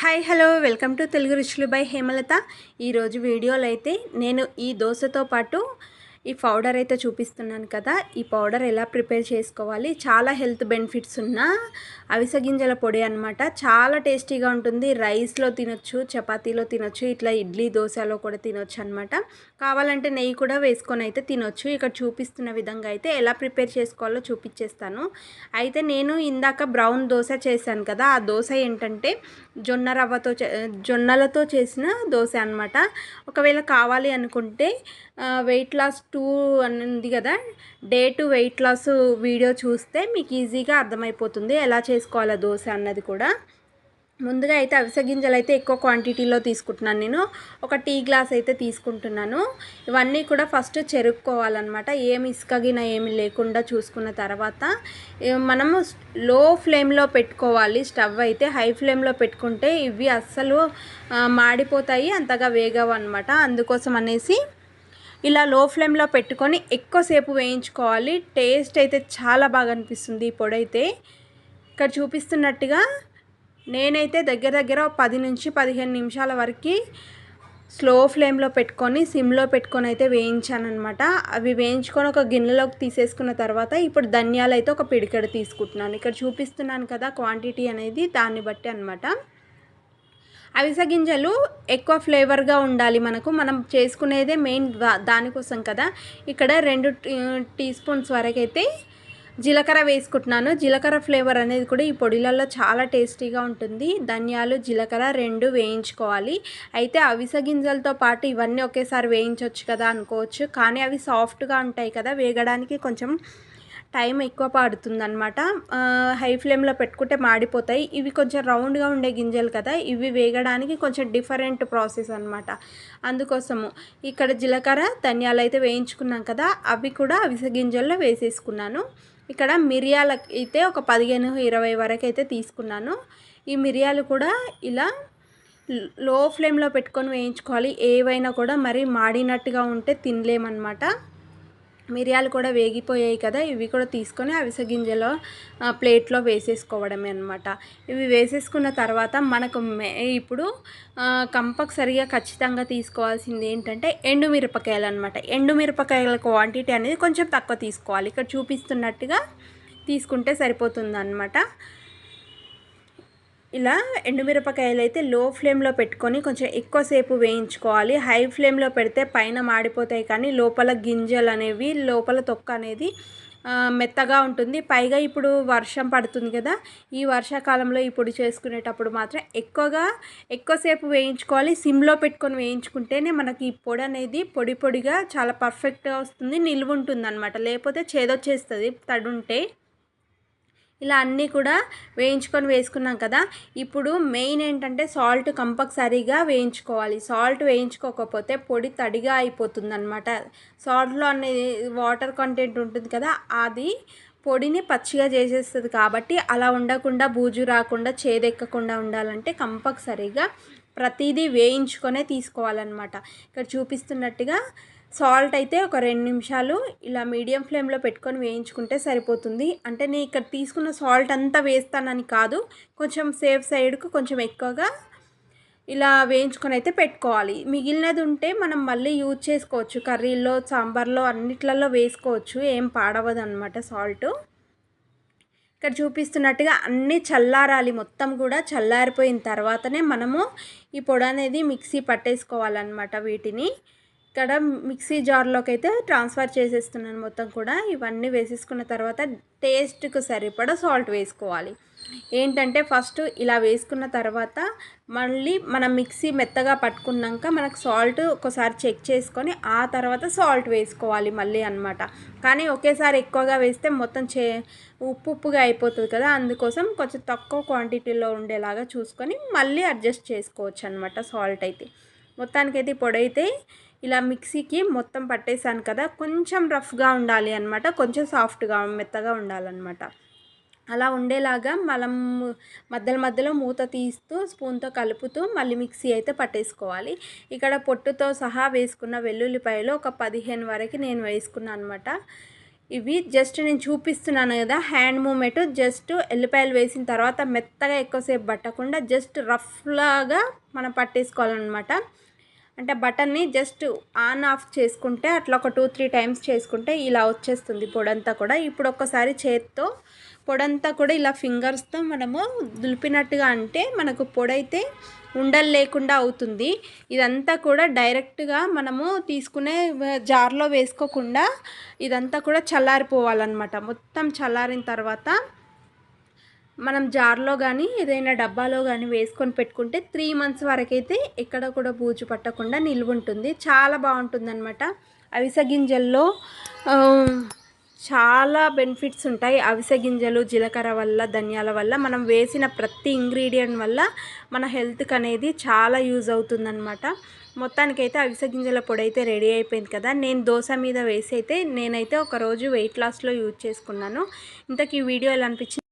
Hi hello welcome to Telugu Ruchulu by Hemalatha ఈరోజు వీడియోలో అయితే నేను ఈ దోశతో పాటు ఈ పౌడర్ అయితే చూపిస్తున్నాను కదా. ఈ పౌడర్ ఎలా ప్రిపేర్ చేసుకోవాలి? చాలా హెల్త్ బెనిఫిట్స్ ఉన్న అవిసె గింజల పొడి అనమాట చాలా టేస్టీగా ఉంటుంది. రైస్లో తినొచ్చు చపాతీలో తినొచ్చు ఇట్లా ఇడ్లీ దోశలో కూడా తినొచ్చు అనమాట కావాలంటే నెయ్యి కూడా వేసుకొని అయితే తినొచ్చు. ఇక్కడ చూపిస్తున్న విధంగా అయితే ఎలా ప్రిపేర్ చేసుకోవాలో చూపించేస్తాను అయితే నేను ఇందాక బ్రౌన్ దోశ చేశాను కదా. ఆ దోశ ఏంటంటే జొన్న రవ్వతో చే- జొన్నలతో చేసిన దోశ అనమాట ఒకవేళ కావాలి అనుకుంటే వెయిట్ లాస్ టూ అని ఉంది కదా day two weight loss video చూస్తే మీకు ఈజీగా అర్థమైపోతుంది ఎలా చేసుకోవాలో దోశ అన్నది కూడా. ముందుగా అయితే అవిసె గింజలు అయితే ఎక్కువ క్వాంటిటీలో తీసుకుంటున్నాను నేను. ఒక టీ గ్లాస్ అయితే తీసుకుంటున్నాను. ఇవన్నీ కూడా ఫస్ట్ చెరుక్కోవాలన్నమాట. ఏమి ఇసుకగిన ఏమి లేకుండా చూసుకున్న తర్వాత మనము లో ఫ్లేమ్లో పెట్టుకోవాలి. స్టవ్ అయితే హై ఫ్లేమ్లో పెట్టుకుంటే ఇవి అస్సలు మాడిపోతాయి అంతగా వేగవు అనమాట అందుకోసం అనేసి ఇలా లో ఫ్లేమ్లో పెట్టుకొని ఎక్కువసేపు వేయించుకోవాలి. టేస్ట్ అయితే చాలా బాగా అనిపిస్తుంది ఈ పొడి అయితే ఇక్కడ చూపిస్తున్నట్టుగా నేనైతే దగ్గర దగ్గర పది నుంచి పదిహేను నిమిషాల వరకు స్లో ఫ్లేమ్లో పెట్టుకొని సిమ్లో పెట్టుకొని అయితే వేయించానమాట అవి వేయించుకొని ఒక గిన్నెలోకి తీసేసుకున్న తర్వాత ఇప్పుడు ధనియాలు అయితే ఒక పిడికెడు తీసుకుంటున్నాను. ఇక్కడ చూపిస్తున్నాను కదా క్వాంటిటీ అనేది దాన్ని బట్టి అనమాట అవిసె గింజలు ఎక్కువ ఫ్లేవర్గా ఉండాలి మనకు. మనం చేసుకునేదే మెయిన్ దానికోసం కదా. ఇక్కడ రెండు టీ- స్పూన్స్ వరకైతే జీలకర్ర వేసుకుంటున్నాను. జీలకర్ర ఫ్లేవర్ అనేది కూడా ఈ పొడిలలో చాలా టేస్టీగా ఉంటుంది. ధనియాలు జీలకర్ర రెండు వేయించుకోవాలి. అయితే అవిసె గింజలతో పాటు ఇవన్నీ ఒకేసారి వేయించవచ్చు కదా అనుకోవచ్చు. కానీ అవి సాఫ్ట్గా ఉంటాయి కదా వేగడానికి కొంచెం టైం ఎక్కువ పడుతుందనమాట హై ఫ్లేమ్లో పెట్టుకుంటే మాడిపోతాయి. ఇవి కొంచెం రౌండ్గా ఉండే గింజలు కదా ఇవి వేగడానికి కొంచెం డిఫరెంట్ ప్రాసెస్ అనమాట అందుకోసము ఇక్కడ జీలకర్ర ధనియాలు అయితే వేయించుకున్నాం కదా అవి కూడా అవిసె గింజల్లో వేసేసుకున్నాను. ఇక్కడ మిరియాల అయితే ఒక పదిహేను ఇరవై వరకు అయితే తీసుకున్నాను. ఈ మిరియాలు కూడా ఇలా లో ఫ్లేమ్లో పెట్టుకొని వేయించుకోవాలి. ఏవైనా కూడా మరి మాడినట్టుగా ఉంటే తినలేమన్నమాట. మిరియాలు కూడా వేగిపోయాయి కదా ఇవి కూడా తీసుకొని అవిసె గింజలో ప్లేట్లో వేసేసుకోవడమే అనమాట ఇవి వేసేసుకున్న తర్వాత మనకు మే- ఇప్పుడు కంపల్సరిగా ఖచ్చితంగా తీసుకోవాల్సింది ఏంటంటే ఎండుమిరపకాయలు అనమాట ఎండుమిరపకాయల క్వాంటిటీ అనేది కొంచెం తక్కువ తీసుకోవాలి. ఇక్కడ చూపిస్తున్నట్టుగా తీసుకుంటే సరిపోతుంది అనమాట ఇలా ఎండుమిరపకాయలు అయితే లో ఫ్లేమ్లో పెట్టుకొని కొంచెం ఎక్కువసేపు వేయించుకోవాలి. హై ఫ్లేమ్లో పెడితే పైన మాడిపోతాయి కానీ లోపల గింజలు అనేవి లోపల తొక్క అనేది మెత్తగా ఉంటుంది. పైగా ఇప్పుడు వర్షం పడుతుంది కదా ఈ వర్షాకాలంలో ఈ పొడి చేసుకునేటప్పుడు మాత్రం ఎక్కువగా ఎక్కువసేపు వేయించుకోవాలి. సిమ్లో పెట్టుకొని వేయించుకుంటేనే మనకి ఈ పొడి అనేది పొడి పొడిగా చాలా పర్ఫెక్ట్గా వస్తుంది. నిల్వ ఉంటుంది అనమాట లేకపోతే చేదొచ్చేస్తుంది. తడుంటే ఇలా అన్నీ కూడా వేయించుకొని వేసుకున్నాం కదా. ఇప్పుడు మెయిన్ ఏంటంటే సాల్ట్ కంపల్సరీగా వేయించుకోవాలి. సాల్ట్ వేయించుకోకపోతే పొడి తడిగా అయిపోతుంది అనమాట సాల్ట్లో అనేది వాటర్ కంటెంట్ ఉంటుంది కదా అది పొడిని పచ్చిగా చేసేస్తుంది కాబట్టి అలా ఉండకుండా బూజు రాకుండా చేదెక్కకుండా ఉండాలంటే కంపల్సరీగా ప్రతిదీ వేయించుకొనే తీసుకోవాలన్నమాట. ఇక్కడ చూపిస్తున్నట్టుగా సాల్ట్ అయితే ఒక రెండు నిమిషాలు ఇలా మీడియం ఫ్లేమ్లో పెట్టుకొని వేయించుకుంటే సరిపోతుంది. అంటే నేను ఇక్కడ తీసుకున్న సాల్ట్ అంతా వేస్తానని కాదు కొంచెం సేఫ్ సైడ్కు కొంచెం ఎక్కువగా ఇలా వేయించుకొని అయితే పెట్టుకోవాలి. మిగిలినది ఉంటే మనం మళ్ళీ యూజ్ చేసుకోవచ్చు. కర్రీల్లో సాంబార్లో అన్నిట్లలో వేసుకోవచ్చు. ఏం పాడవదు అనమాట సాల్ట్. ఇక్కడ చూపిస్తున్నట్టుగా అన్నీ చల్లారాలి. మొత్తం కూడా చల్లారిపోయిన తర్వాతనే మనము ఈ పొడి అనేది మిక్సీ పట్టేసుకోవాలన్నమాట వీటిని. ఇక్కడ మిక్సీ జార్లోకి అయితే ట్రాన్స్ఫర్ చేసేస్తున్నాను మొత్తం కూడా. ఇవన్నీ వేసేసుకున్న తర్వాత టేస్ట్కు సరిపడా సాల్ట్ వేసుకోవాలి. ఏంటంటే ఫస్ట్ ఇలా వేసుకున్న తర్వాత మళ్ళీ మనం మిక్సీ మెత్తగా పట్టుకున్నాక మనకు సాల్ట్ ఒకసారి చెక్ చేసుకొని ఆ తర్వాత సాల్ట్ వేసుకోవాలి మళ్ళీ అన్నమాట. కానీ ఒకేసారి ఎక్కువగా వేస్తే మొత్తం చే ఉప్పు ఉప్పుగా అయిపోతుంది కదా. అందుకోసం కొంచెం తక్కువ క్వాంటిటీలో ఉండేలాగా చూసుకొని మళ్ళీ అడ్జస్ట్ చేసుకోవచ్చు అనమాట సాల్ట్ అయితే. మొత్తానికైతే పొడి అయితే ఇలా మిక్సీకి మొత్తం పట్టేసాను కదా కొంచెం రఫ్గా ఉండాలి అనమాట కొంచెం సాఫ్ట్గా మెత్తగా ఉండాలన్నమాట. అలా ఉండేలాగా మనం మధ్యలో మధ్యలో మూత తీస్తూ స్పూన్తో కలుపుతూ మళ్ళీ మిక్సీ అయితే పట్టేసుకోవాలి. ఇక్కడ పొట్టుతో సహా వేసుకున్న వెల్లుల్లిపాయలు ఒక పదిహేను వరకు నేను వేసుకున్నాను అనమాట ఇవి జస్ట్ నేను చూపిస్తున్నాను కదా హ్యాండ్ మూమెంట్ జస్ట్ ఎల్లిపాయలు వేసిన తర్వాత మెత్తగా ఎక్కువసేపు పట్టకుండా జస్ట్ రఫ్లాగా మనం పట్టేసుకోవాలన్నమాట. అంటే బటన్ని జస్ట్ ఆన్ ఆఫ్ చేసుకుంటే అట్లా ఒక టూ త్రీ టైమ్స్ చేసుకుంటే ఇలా వచ్చేస్తుంది పొడంతా కూడా. ఇప్పుడు ఒక్కసారి చేత్తో పొడంతా కూడా ఇలా ఫింగర్స్తో మనము దులిపినట్టుగా అంటే మనకు పొడైతే ఉండలు లేకుండా అవుతుంది. ఇదంతా కూడా డైరెక్ట్గా మనము తీసుకునే జార్లో వేసుకోకుండా ఇదంతా కూడా చల్లారిపోవాలన్నమాట. మొత్తం చల్లారిన తర్వాత మనం జార్లో కానీ ఏదైనా డబ్బాలో కానీ వేసుకొని పెట్టుకుంటే త్రీ మంత్స్ వరకైతే ఎక్కడ కూడా బూజు పట్టకుండా నిల్వ ఉంటుంది చాలా బాగుంటుంది అనమాట అవిసె గింజల్లో చాలా బెనిఫిట్స్ ఉంటాయి. అవిసె గింజలు జీలకర్ర వల్ల ధనియాల వల్ల మనం వేసిన ప్రతి ఇంగ్రీడియంట్ వల్ల మన హెల్త్కి అనేది చాలా యూజ్ అవుతుందన్నమాట. మొత్తానికైతే అవిసె గింజల పొడి అయితే రెడీ అయిపోయింది కదా. నేను దోశ మీద వేసి అయితే నేనైతే ఒక రోజు వెయిట్ లాస్లో యూజ్ చేసుకున్నాను. ఇంతకీ ఈ వీడియో ఎలా అనిపించింది?